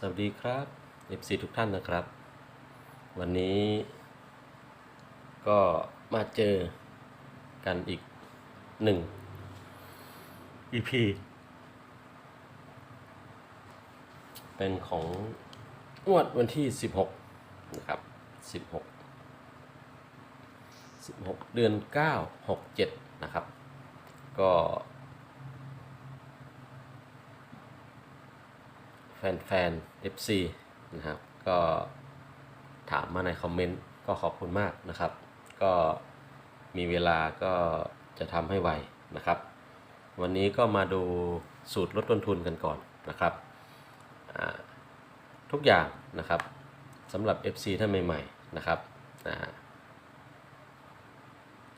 สวัสดีครับ FC ทุกท่านนะครับ วันนี้ก็มาเจอกันอีกหนึ่ง EP เป็นของงวดวันที่ 16 นะครับ 16 16 เดือน 9 67 นะครับ ก็ แฟนๆ FC นะครับ ก็ถามมาในคอมเมนต์ก็ขอบคุณมากนะครับ ก็มีเวลาก็จะทำให้ไวนะครับ วันนี้ก็มาดูสูตรลดต้นทุนกันก่อนนะครับ ทุกอย่างนะครับสำหรับ FC ท่านใหม่ๆนะครับ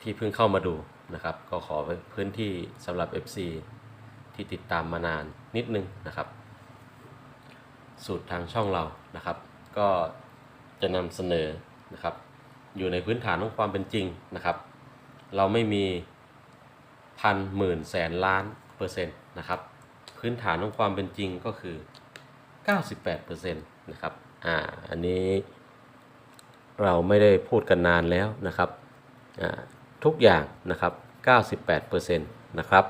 ที่เพิ่งเข้ามาดูนะครับ ก็ขอพื้นที่สำหรับ FC ที่ติดตามมานานนิดนึงนะครับ สูตรทางช่องเรานะครับ ก็จะนำเสนอนะครับ อยู่ในพื้นฐานของความเป็นจริงนะครับ เราไม่มีพันหมื่นแสนล้านเปอร์เซ็นต์นะครับ พื้นฐานของความเป็นจริงก็คือ 98เปอร์เซ็นต์นะครับอ่าอันนี้เราไม่ได้พูดกันนานแล้วนะครับอ่าทุกอย่างนะครับ 98เปอร์เซ็นต์นะครับ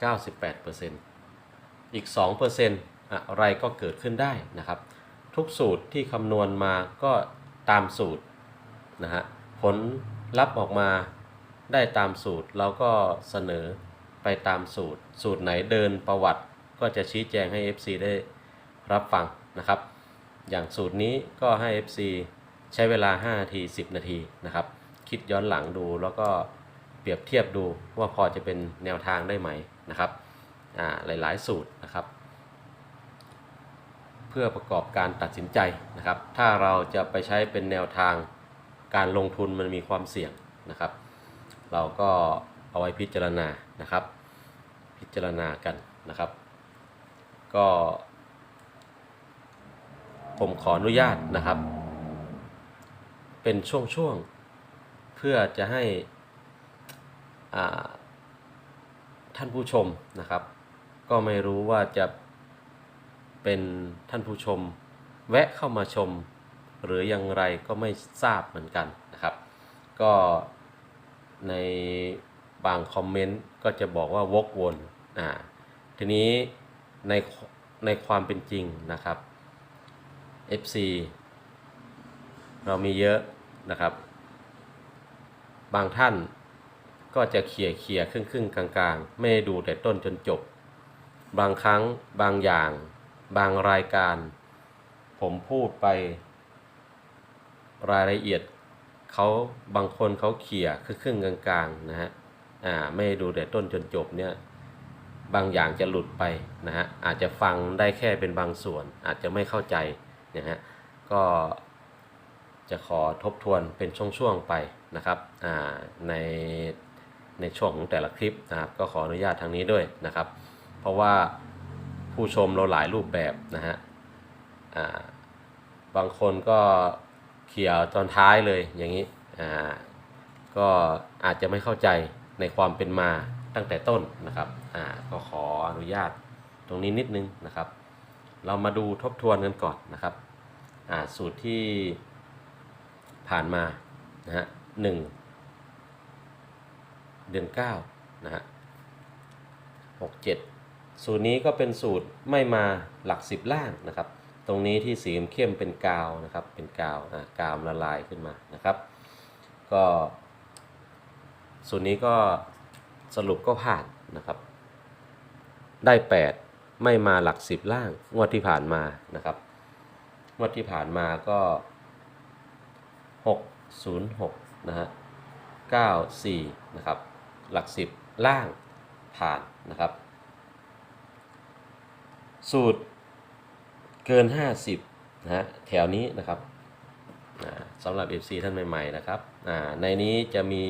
98เปอร์เซ็นต์ อะไรก็เกิดขึ้นได้นะครับ ทุกสูตรที่คำนวณมาก็ตามสูตรนะฮะผลลัพธ์ออกมาได้ตามสูตรเราก็เสนอไปตามสูตร สูตรไหนเดินประวัติก็จะชี้แจงให้ FC ได้รับฟังนะครับ อย่างสูตรนี้ก็ให้ FC ใช้เวลา5นาที 10 นาทีนะครับ คิดย้อนหลังดูแล้วก็เปรียบเทียบดูว่าพอจะเป็นแนวทางได้ไหมนะครับ อ่าหลาย ๆ สูตรนะครับ เพื่อประกอบการตัดสินใจนะครับ ถ้าเราจะไปใช้เป็นแนวทางการลงทุนมันมีความเสี่ยงนะครับ เราก็เอาไว้พิจารณานะครับ พิจารณากันนะครับ ก็ ผมขออนุญาตนะครับ เป็นช่วงๆเพื่อจะให้ท่านผู้ชมนะครับ ก็ไม่รู้ว่าจะ เป็นท่านผู้ชม แวะเข้ามาชม หรืออย่างไรก็ไม่ทราบเหมือนกันนะครับ ก็ในบางคอมเมนต์ก็จะบอกว่าวกวนอ่าทีนี้ในในความเป็นจริงนะครับ FC เรามีเยอะนะครับ บางท่านก็จะเขี่ยเขี่ยครึ่งครึ่งกลางๆ ไม่ได้ดูแต่ต้นจนจบ บางครั้งบางอย่าง บางรายการ ผมพูดไป รายละเอียดเขาบางคนเขาเขี่ยครึ่งครึ่งกลางๆนะฮะอ่าไม่ด้ดูแต่ต้นจนจบเนี่ยบางอย่างจะหลุดไปนะฮะอาจจะฟังได้แค่เป็นบางส่วน อาจจะไม่เข้าใจนะฮะก็จะขอทบทวนเป็นช่วงๆไปนะครับอ่าในในช่วงของแต่ละคลิปนะครับก็ขออนุญาตทางนี้ด้วยนะครับ เพราะว่า ผู้ชมเราหลายรูปแบบนะฮะอ่าบางคนก็เขียวตอนท้ายเลยอย่างนี้อ่าก็อาจจะไม่เข้าใจในความเป็นมาตั้งแต่ต้นนะครับอ่าก็ขออนุญาตตรงนี้นิดนึงนะครับ เรามาดูทบทวนกันก่อนนะครับอ่าสูตรที่ผ่านมานะฮะหนึ่งเดือน9นะฮะ67 สูตรนี้ก็เป็นสูตรไม่มาหลัก10ล่างนะครับ ตรงนี้ที่สีเข้มเป็นกาวนะครับ เป็นกาวอ่ากาวละลายขึ้นมานะครับ ก็ สูตรนี้ก็สรุปก็ผ่านนะครับ ได้ 8 ไม่มาหลัก10ล่าง งวดที่ผ่านมานะครับ งวดที่ผ่านมาก็ 606นะฮะ94นะครับ หลัก10ล่างผ่านนะครับ สูตรเกิน 50นะฮะแถวนี้นะครับสำหรับ FC ท่านใหม่ๆนะครับในนี้จะมี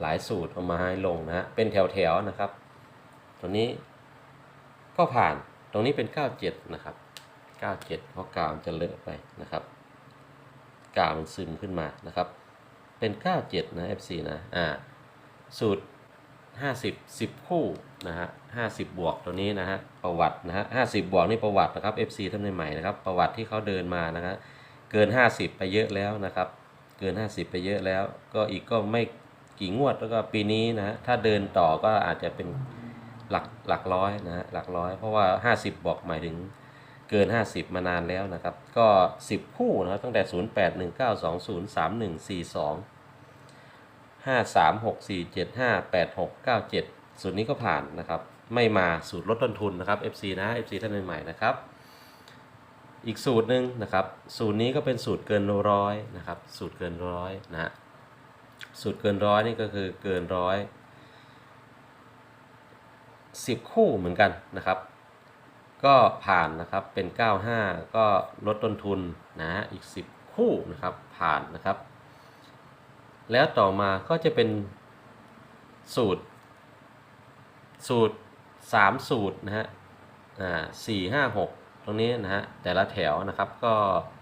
หลายสูตรเอามาให้ลงนะฮะเป็นแถวๆนะครับตัวนี้ก็ผ่านตรงนี้เป็น 97 นะครับ 97 เพราะกาวมันจะเลอะไปนะครับกาวมันซึมขึ้นมานะครับ เป็น 97 นะ FC นะอ่าสูตร 50 10 คู่นะฮะ50 บวกตัวนี้นะฮะประวัตินะฮะ50 บวกนี่ประวัตินะครับ FC ท่านใหม่ๆนะครับประวัติที่เขาเดินมานะครับเกิน 50 ไปเยอะแล้วนะครับ เกิน 50 ไปเยอะแล้ว ก็อีกก็ไม่กี่งวดแล้วก็ปีนี้นะฮะถ้าเดินต่อก็อาจจะเป็นหลักหลักร้อยนะฮะหลักร้อย เพราะว่า 50 บอกหมายถึงเกิน 50 มานานแล้วนะครับ ก็ 10 คู่นะตั้งแต่ 0819203142ห้าสา มหกสี่เจ็ดห้าแปดหกเก้าเจ็ดสูตรนี้ก็ผ่านนะครับ ไม่มาสูตรลดต้นทุนนะครับ FC นะ FC ท่านใหม่ๆนะครับ อีกสูตรหนึ่งนะครับ สูตรนี้ก็เป็นสูตรเกินร้อยนะครับ สูตรเกินร้อยนะสูตรเกินร้อยนี่ก็คือเกินร้อยสิบคู่เหมือนกันนะครับ ก็ผ่านนะครับเป็น 95 ก็ลดต้นทุนนะฮะอีก 10 คู่นะครับผ่านนะครับ แล้วต่อมาก็จะเป็นสูตร สูตร 3 สูตรนะฮะอ่าสี่ห้าหกตรงนี้นะฮะแต่ละแถวนะครับก็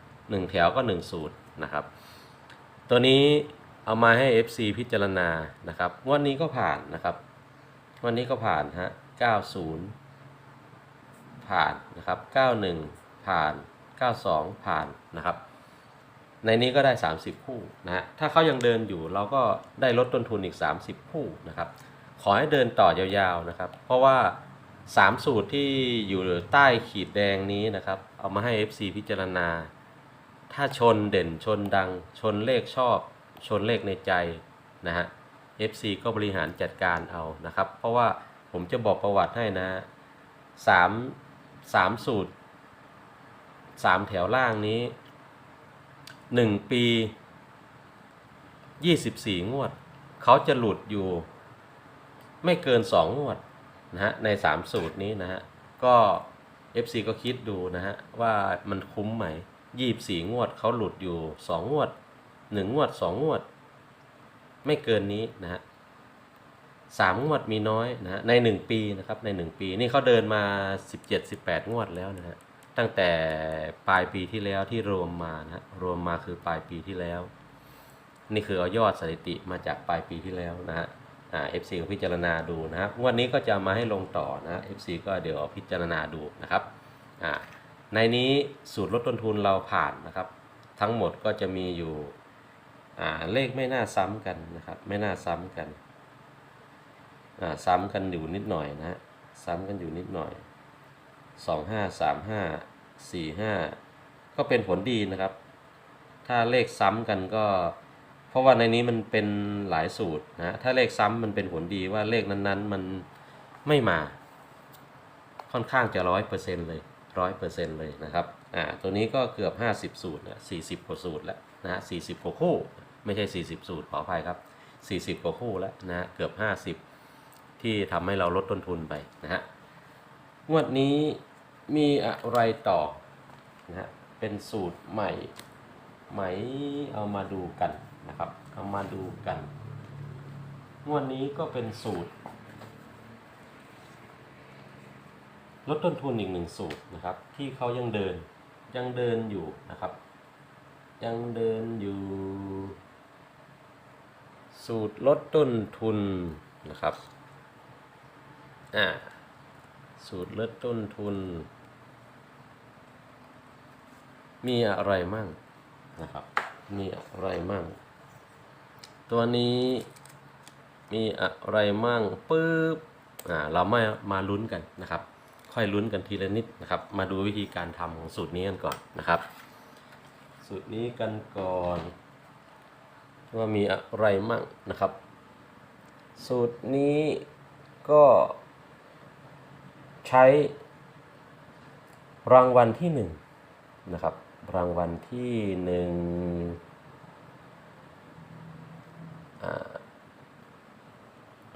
1 แถวก็ 1 สูตรนะครับ ตัวนี้เอามาให้ FC พิจารณานะครับวันนี้ก็ผ่านนะครับ วันนี้ก็ผ่านฮะ90 ผ่านนะครับ91 ผ่าน 92 ผ่านนะครับ ในนี้ก็ได้ 30 คู่นะฮะถ้าเขายังเดินอยู่เราก็ได้ลดต้นทุนอีก 30 คู่นะครับ ขอให้เดินต่อยาวๆนะครับ เพราะว่า 3 สูตรที่อยู่ใต้ขีดแดงนี้นะครับ เอามาให้ FC พิจารณา ถ้าชนเด่นชนดัง ชนเลขชอบ ชนเลขในใจนะฮะ FC ก็บริหารจัดการเอานะครับ เพราะว่าผมจะบอกประวัติให้นะสามสามสูตรสามแถวล่างนี้ หนึ่งปียี่สิบสี่งวด เขาจะหลุดอยู่ ไม่เกินสองงวดนะฮะในสามสูตรนี้นะฮะ ก็ FC ก็คิดดูนะฮะ ว่ามันคุ้มไหมยี่บสี่งวดเขาหลุดอยู่สองงวดหนึ่งงวดสองงวด ไม่เกินนี้นะฮะสามงวดมีน้อยนะฮะในหนึ่งปีนะครับในหนึ่งปีนี่เขาเดินมาสิบเจ็ดสิบแปดงวดแล้วนะฮะ ตั้งแต่ปลายปีที่แล้วที่รวมมานะรวมมาคือปลายปีที่แล้ว นี่คือเอายอดสถิติมาจากปลายปีที่แล้วนะฮะอ่า FC ก็พิจารณาดูนะครับวันนี้ก็จะมาให้ลงต่อนะ FC ก็เดี๋ยวพิจารณาดูนะครับอ่าในนี้สูตรลดต้นทุนเราผ่านนะครับ ทั้งหมดก็จะมีอยู่อ่าเลขไม่น่าซ้ำกันนะครับ ไม่น่าซ้ำกันอ่าซ้ำกันอยู่นิดหน่อยนะฮะซ้ำกันอยู่นิดหน่อย สองห้าสามห้าสี่ห้าก็เป็นผลดีนะครับ ถ้าเลขซ้ำกันก็ เพราะว่าในนี้มันเป็นหลายสูตรนะ ถ้าเลขซ้ำมันเป็นผลดีว่าเลขนั้นๆ มันไม่มา ค่อนข้างจะร้อยเปอร์เซ็นต์เลยร้อยเปอร์เซ็นต์เลยนะครับ อ่า ตัวนี้ก็เกือบห้าสิบสูตรนะสี่สิบกว่าสูตรแล้วนะฮะสี่สิบกว่าคู่ ไม่ใช่สี่สิบสูตรขออภัยครับสี่สิบกว่าคู่แล้วนะฮะเกือบห้าสิบที่ทำให้เราลดต้นทุนไปนะฮะ งวดนี้ มีอะไรต่อนะฮะเป็นสูตรใหม่ไหมเอามาดูกันนะครับ เอามาดูกันงวดนี้ก็เป็นสูตร ลดต้นทุนอีกหนึ่งสูตรนะครับ ที่เขายังเดินยังเดินอยู่นะครับ ยังเดินอยู่ สูตรลดต้นทุนนะครับอ่าสูตรลดต้นทุน มีอะไรมั่งนะครับ มีอะไรมั่ง ตัวนี้มีอะไรมั่งปึ๊บอ่าเราไม่มาลุ้นกันนะครับ ค่อยลุ้นกันทีละนิดนะครับ มาดูวิธีการทำของสูตรนี้กันก่อนนะครับ สูตรนี้กันก่อน ว่ามีอะไรมั่งนะครับ สูตรนี้ก็ใช้รางวัลที่หนึ่งนะครับ รางวัลที่หนึ่ง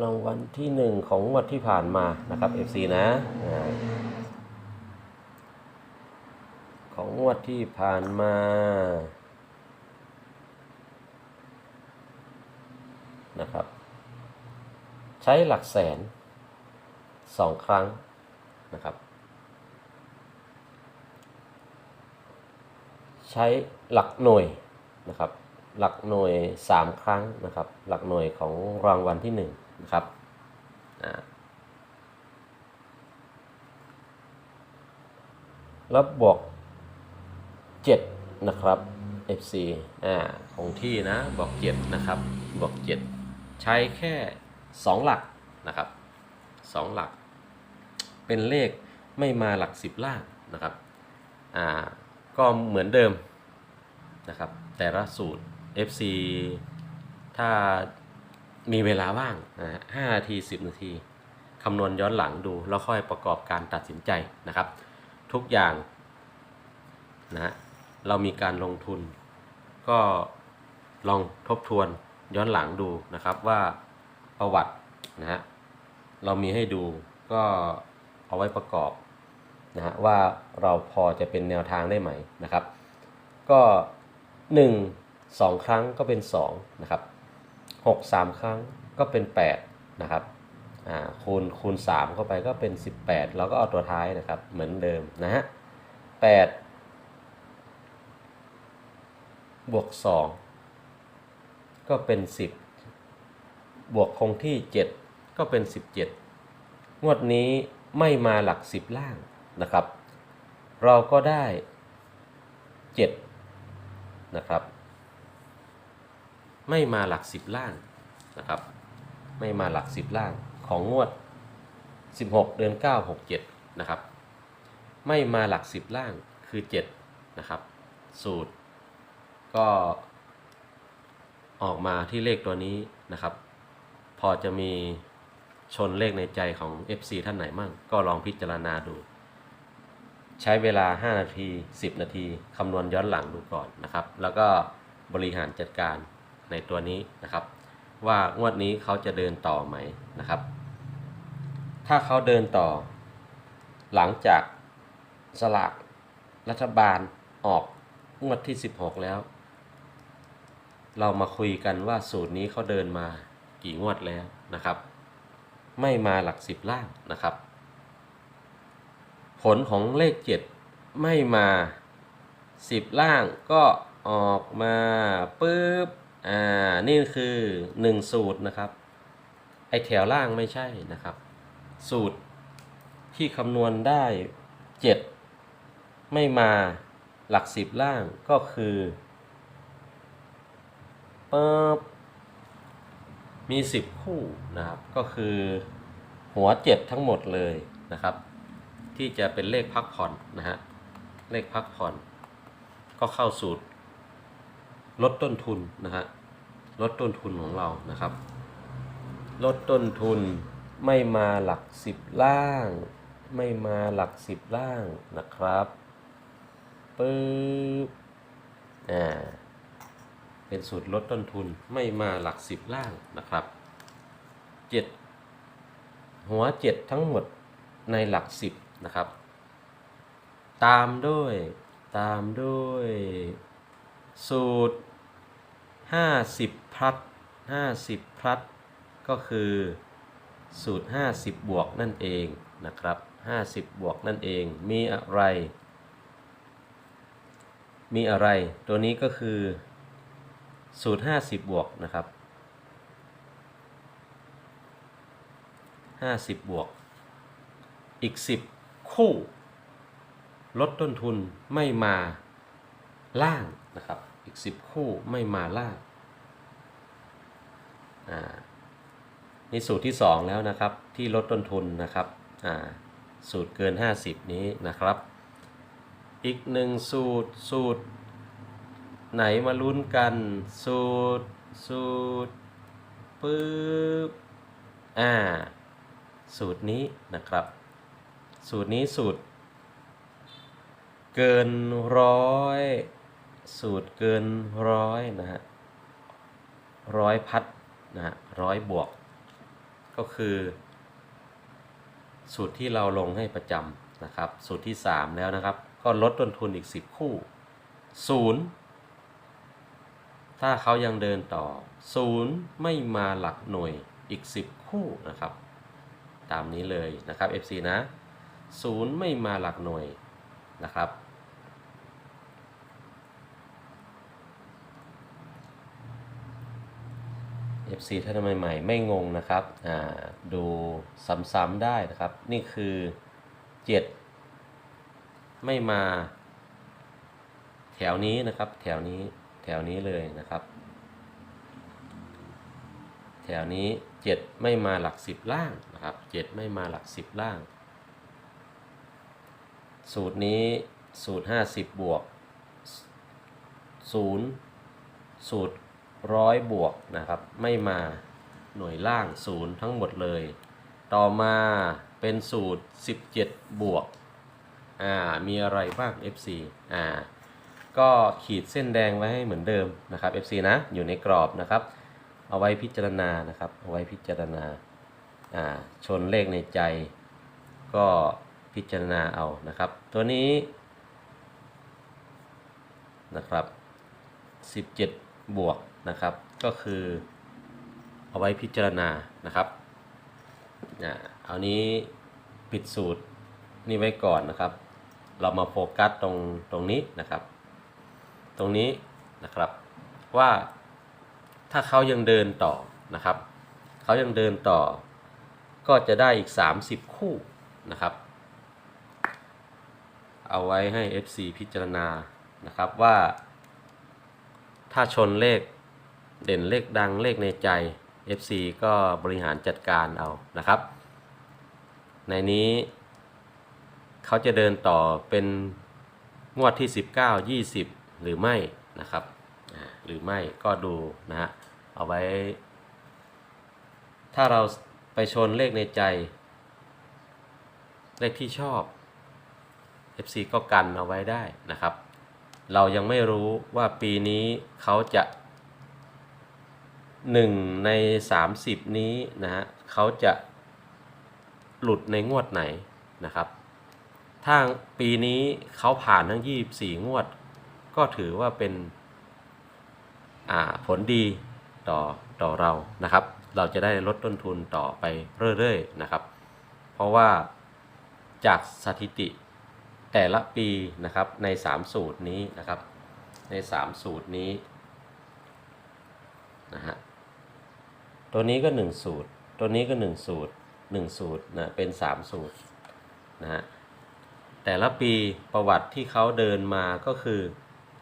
รางวัลที่หนึ่งของงวดที่ผ่านมานะครับ FC นะของงวดที่ผ่านมานะครับ ใช้หลักแสนสองครั้งนะครับ ใช้หลักหน่วยนะครับ หลักหน่วย 3 ครั้งนะครับ หลักหน่วยของรางวัลที่1นะครับแล้วบวก 7 นะครับ FC อ่าคงที่นะบอก7นะครับบอก7 ใช้แค่ 2 หลักนะครับ 2 หลัก เป็นเลขไม่มาหลัก 10 ล่างนะครับอ่า ก็เหมือนเดิมนะครับ แต่ละสูตร FC ถ้ามีเวลาว่างนะฮะ5นาที10นาทีคำนวณย้อนหลังดูแล้วค่อยประกอบการตัดสินใจนะครับ ทุกอย่างนะฮะเรามีการลงทุน ก็ลองทบทวนย้อนหลังดูนะครับว่าประวัตินะฮะเรามีให้ดูก็เอาไว้ประกอบ นะฮะว่าเราพอจะเป็นแนวทางได้ไหมนะครับ ก็ 1 2 ครั้งก็เป็น2นะครับ6 3 ครั้งก็เป็น8นะครับคูณคูณ 3 เข้าไปก็เป็น 18 แล้วก็เอาตัวท้ายนะครับเหมือนเดิมนะฮะ8บวก 2 ก็เป็น 10 บวกคงที่ 7 ก็เป็น 17 งวดนี้ไม่มาหลัก 10 ล่าง นะครับ เราก็ได้7นะครับ ไม่มาหลัก10ล่างนะครับ ไม่มาหลัก10ล่างของงวด 16 เดือน 9 67 นะครับ ไม่มาหลัก10ล่างคือ 7 นะครับ สูตร ก็ออกมาที่เลขตัวนี้นะครับ พอจะมีชนเลขในใจของ FC ท่านไหนมั่ง ก็ลองพิจารณาดู ใช้เวลา 5 นาที 10 นาทีคำนวณย้อนหลังดูก่อนนะครับ แล้วก็บริหารจัดการในตัวนี้นะครับ ว่างวดนี้เขาจะเดินต่อไหมนะครับ ถ้าเขาเดินต่อ หลังจากสลากรัฐบาลออกงวดที่ 16 แล้ว เรามาคุยกันว่าสูตรนี้เขาเดินมากี่งวดแล้วนะครับ ไม่มาหลักสิบล่างนะครับ ผลของเลข 7 ไม่มา 10 ล่างก็ออกมาปุ๊บอ่านี่คือ 1 สูตรนะครับ ไอแถวล่างไม่ใช่นะครับ สูตรที่คำนวณได้ 7 ไม่มาหลัก 10 ล่างก็คือปุ๊บมี 10 คู่นะครับ ก็คือหัว 7 ทั้งหมดเลยนะครับ ที่จะเป็นเลขพักผ่อนนะฮะเลขพักผ่อน ก็เข้าสูตร ลดต้นทุนนะฮะลดต้นทุนของเรานะครับ ลดต้นทุนไม่มาหลักสิบล่าง ไม่มาหลักสิบล่างนะครับปึ๊บอ่าเป็นสูตรลดต้นทุนไม่มาหลักสิบล่างนะครับเจ็ดหัวเจ็ดทั้งหมดในหลักสิบ นะครับ ตามด้วย ตามด้วย สูตร 50พลัด50พลัดก็คือสูตร 50 บวกนั่นเองนะครับ 50 บวกนั่นเองมีอะไร มีอะไร ตัวนี้ก็คือสูตร 50 บวกนะครับ 50 บวก อีก 10 คู่ ลดต้นทุนไม่มาล่างนะครับ อีก 10 คู่ไม่มาล่างอ่านี่สูตรที่ 2 แล้วนะครับ ที่ลดต้นทุนนะครับอ่าสูตรเกิน 50 นี้นะครับ อีกหนึ่งสูตรสูตร ไหนมาลุ้นกัน สูตร สูตรปึ๊บอ่า สูตรนี้นะครับ สูตรนี้สูตร เกินร้อยสูตรเกินร้อยนะฮะร้อยพัดนะฮะร้อยบวก ก็คือ สูตรที่เราลงให้ประจำนะครับ สูตรที่ 3 แล้วนะครับ ก็ลดต้นทุนอีก 10 คู่ 0 ถ้าเขายังเดินต่อ 0 ไม่มาหลักหน่วยอีก 10 คู่นะครับ ตามนี้เลยนะครับ FC นะ 0ไม่มาหลักหน่วยนะครับ FC ท่านใหม่ๆไม่งงนะครับดูซ้ำๆได้นะครับ นี่คือ 7 ไม่มา แถวนี้นะครับ แถวนี้แถวนี้เลยนะครับ แถวนี้ 7 ไม่มาหลัก 10 ล่างนะครับ 7 ไม่มาหลัก 10 ล่าง สูตรนี้สูตร 50 บวก 0 สูตรร้อยบวกนะครับ ไม่มาหน่วยล่างศูนย์ทั้งหมดเลย ต่อมาเป็นสูตร 17 บวกอ่ามีอะไรบ้าง FC อ่าก็ขีดเส้นแดงไว้ให้เหมือนเดิมนะครับ FC นะอยู่ในกรอบนะครับ เอาไว้พิจารณานะครับ เอาไว้พิจารณาอ่าชนเลขในใจก็ พิจารณาเอานะครับ ตัวนี้นะครับ17 บวกนะครับ ก็คือเอาไว้พิจารณานะครับอ่าเอานี้ปิดสูตรนี่ไว้ก่อนนะครับ เรามาโฟกัสตรงตรงนี้นะครับ ตรงนี้นะครับว่าถ้าเขายังเดินต่อนะครับ เขายังเดินต่อ ก็จะได้อีก 30 คู่นะครับ เอาไว้ให้ FC พิจารณานะครับว่า ถ้าชนเลขเด่นเลขดังเลขในใจ FC ก็บริหารจัดการเอานะครับ ในนี้ เขาจะเดินต่อเป็นงวดที่ 19 20 หรือไม่นะครับหรือไม่ก็ดูนะฮะเอาไว้ ถ้าเราไปชนเลขในใจ เลขที่ชอบ FC ก็กันเอาไว้ได้นะครับ เรายังไม่รู้ว่าปีนี้เขาจะหนึ่งใน 30 นี้นะฮะเขาจะหลุดในงวดไหนนะครับ ถ้าปีนี้เขาผ่านทั้ง 24 งวด ก็ถือว่าเป็นผลดีต่อต่อเรานะครับ เราจะได้ลดต้นทุนต่อไปเรื่อยๆนะครับ เพราะว่าจากสถิติ แต่ละปีนะครับใน 3 สูตรนี้นะครับ ใน 3 สูตรนี้นะฮะตัวนี้ก็ 1 สูตร ตัวนี้ก็ 1 สูตร 1 สูตรนะเป็น 3 สูตรนะฮะแต่ละปีประวัติที่เขาเดินมาก็คือ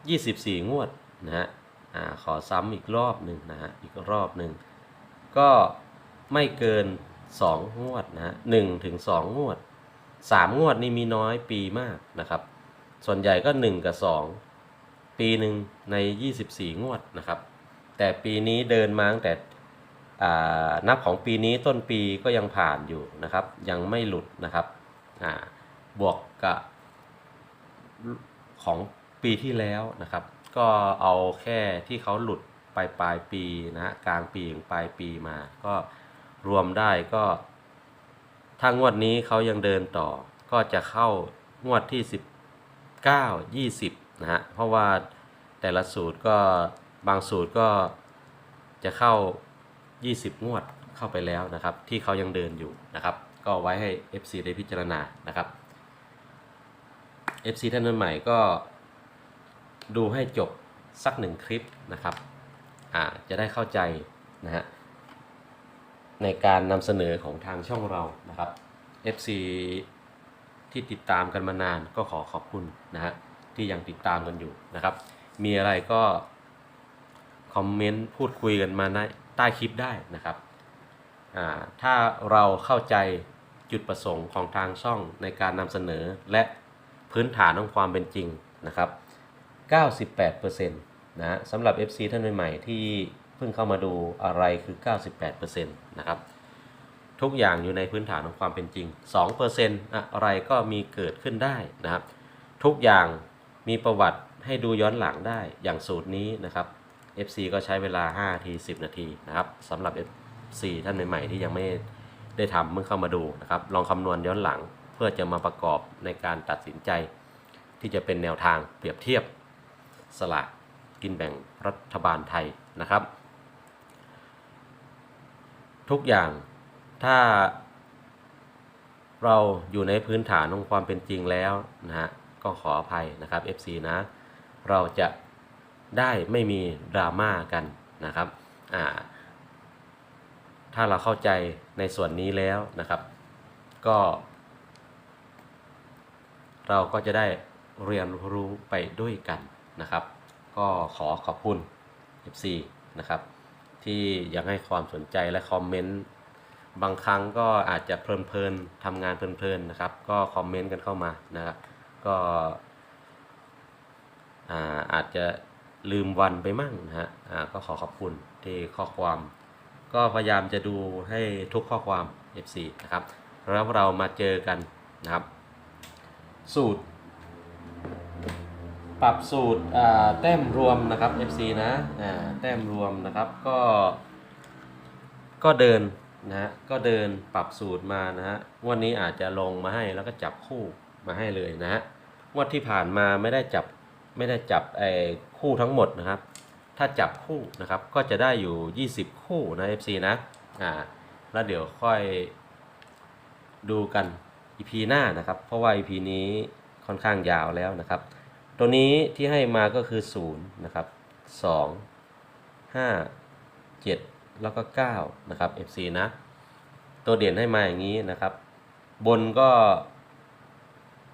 24 งวดนะฮะอ่าขอซ้ำอีกรอบหนึ่งนะฮะอีกรอบหนึ่งก็ไม่เกิน 2 งวดนะฮะหนึ่งถึงสองงวด สามงวดนี่มีน้อยปีมากนะครับ ส่วนใหญ่ก็1กับ2ปีหนึ่งใน24งวดนะครับ แต่ปีนี้เดินมาตั้งแต่นับของปีนี้ต้นปีก็ยังผ่านอยู่นะครับ ยังไม่หลุดนะครับบวกกับของปีที่แล้วนะครับ ก็เอาแค่ที่เขาหลุดปลายปลายปีนะฮะกลางปีถึงปลายปีมา ก็รวมได้ก็ ถ้างวดนี้เขายังเดินต่อ ก็จะเข้างวดที่ 19 20 นะฮะ เพราะว่าแต่ละสูตรก็บางสูตรก็จะเข้า 20 งวดเข้าไปแล้วนะครับ ที่เขายังเดินอยู่นะครับ ก็ไว้ให้ FC ได้พิจารณานะครับ FC ท่านใหม่ก็ดูให้จบสักหนึ่งคลิปนะครับ อ่า จะได้เข้าใจนะฮะ ในการนำเสนอของทางช่องเรานะครับ FC ที่ติดตามกันมานานก็ขอขอบคุณนะฮะที่ยังติดตามกันอยู่นะครับ มีอะไรก็คอมเมนต์พูดคุยกันมาใใต้คลิปได้นะครับอ่าถ้าเราเข้าใจจุดประสงค์ของทางช่องในการนำเสนอและพื้นฐานของความเป็นจริงนะครับ 98%นะฮะสำหรับ FC ท่านใหม่ๆที่ พิ่งเข้ามาดูอะไรคือ 98%นะครับ ทุกอย่างอยู่ในพื้นฐานของความเป็นจริง 2%อะไรก็มีเกิดขึ้นได้นะครับ ทุกอย่างมีประวัติให้ดูย้อนหลังได้อย่างสูตรนี้นะครับ FC ก็ใช้เวลา5นาที10 นาทีนะครับสำหรับ FC ท่านใหม่ๆที่ยังไม่ได้ทำเมื่อเข้ามาดูนะครับ ลองคำนวณย้อนหลังเพื่อจะมาประกอบในการตัดสินใจ ที่จะเป็นแนวทางเปรียบเทียบสลากกินแบ่งรัฐบาลไทยนะครับ ทุกอย่าง ถ้า เราอยู่ในพื้นฐานของความเป็นจริงแล้วนะฮะก็ขออภัยนะครับ FC นะ เราจะได้ไม่มีดราม่ากันนะครับอ่าถ้าเราเข้าใจในส่วนนี้แล้วนะครับ ก็ เราก็จะได้เรียนรู้ไปด้วยกันนะครับ ก็ขอขอบคุณ FC นะครับ ที่ยังให้ความสนใจและคอมเมนต์บางครั้งก็อาจจะเพลินๆทำงานเพลินๆนะครับ ก็คอมเมนต์กันเข้ามานะครับก็อาอาจจะลืมวันไปมั่งนะฮะก็ขอขอบคุณที่ข้อความ ก็พยายามจะดูให้ทุกข้อความ FC นะครับแล้วเรามาเจอกันนะครับ สูตร ปรับสูตรแต้มรวมนะครับ FC นะแต้มรวมนะครับก็ก็เดินนะฮะก็เดินปรับสูตรมานะฮะวันนี้อาจจะลงมาให้แล้วก็จับคู่มาให้เลยนะฮะงวดที่ผ่านมาไม่ได้จับไม่ได้จับไอ้คู่ทั้งหมดนะครับ ถ้าจับคู่นะครับก็จะได้อยู่ 20 คู่นะ FC นะอ่าแล้วเดี๋ยวค่อยดูกัน EP หน้านะครับ เพราะว่า EP นี้ค่อนข้างยาวแล้วนะครับ ตัวนี้ที่ให้มาก็คือ 0 นะครับ 2 5 7 แล้วก็ 9 นะครับ FC นะ ตัวเด่นให้มาอย่างนี้นะครับ บนก็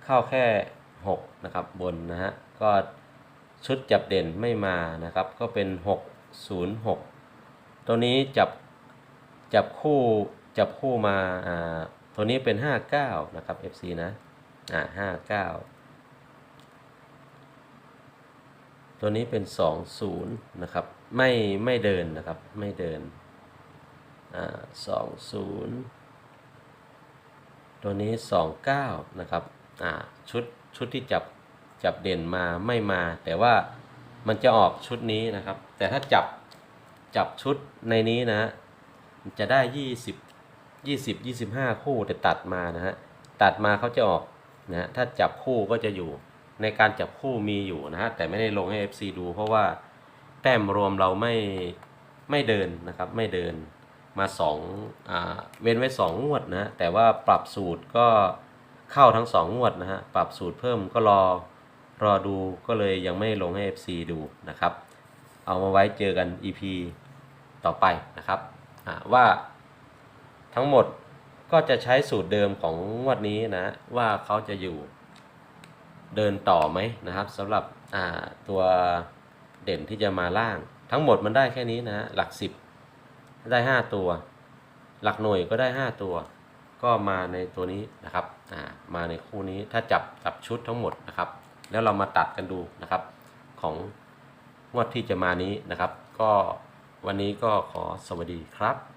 เข้าแค่ 6 นะครับ บนนะฮะ ก็ชุดจับเด่นไม่มานะครับ ก็เป็น 6 0 6 ตัวนี้จับจับคู่จับคู่มาอ่าตัวนี้เป็น 59 นะครับ FC นะอ่า59 ตัวนี้เป็น 20 นะครับ ไม่ไม่เดินนะครับ ไม่เดิน อ่า20ตัวนี้ 29 นะครับ อ่า ชุด ชุดที่จับ จับเด่นมาไม่มา แต่ว่ามันจะออกชุดนี้นะครับ แต่ถ้าจับ จับชุดในนี้นะฮะมันจะได้ 20 20 25 คู่แต่ตัดมานะฮะ ตัดมาเขาจะออกนะถ้าจับคู่ก็จะอยู่ ในการจับคู่มีอยู่นะฮะแต่ไม่ได้ลงให้ FC ดู เพราะว่าแต้มรวมเราไม่ไม่เดินนะครับไม่เดินมาสองอ่าเว้นไว้สองงวดนะแต่ว่าปรับสูตรก็เข้าทั้งสองงวดนะฮะปรับสูตรเพิ่มก็รอรอดูก็เลยยังไม่ลงให้ FC ดูนะครับ เอามาไว้เจอกัน EP ต่อไปนะครับว่าทั้งหมดก็จะใช้สูตรเดิมของงวดนี้นะว่าเขาจะอยู่ เดินต่อไหมนะครับสำหรับตัวเด่นที่จะมาล่าง ทั้งหมดมันได้แค่นี้นะหลักสิบได้ 5 ตัว หลักหน่วยก็ได้ 5 ตัว ก็มาในตัวนี้นะครับมาในคู่นี้ถ้าจับจับชุดทั้งหมดนะครับ แล้วเรามาตัดกันดูนะครับของงวดที่จะมานี้นะครับ ก็วันนี้ก็ขอสวัสดีครับ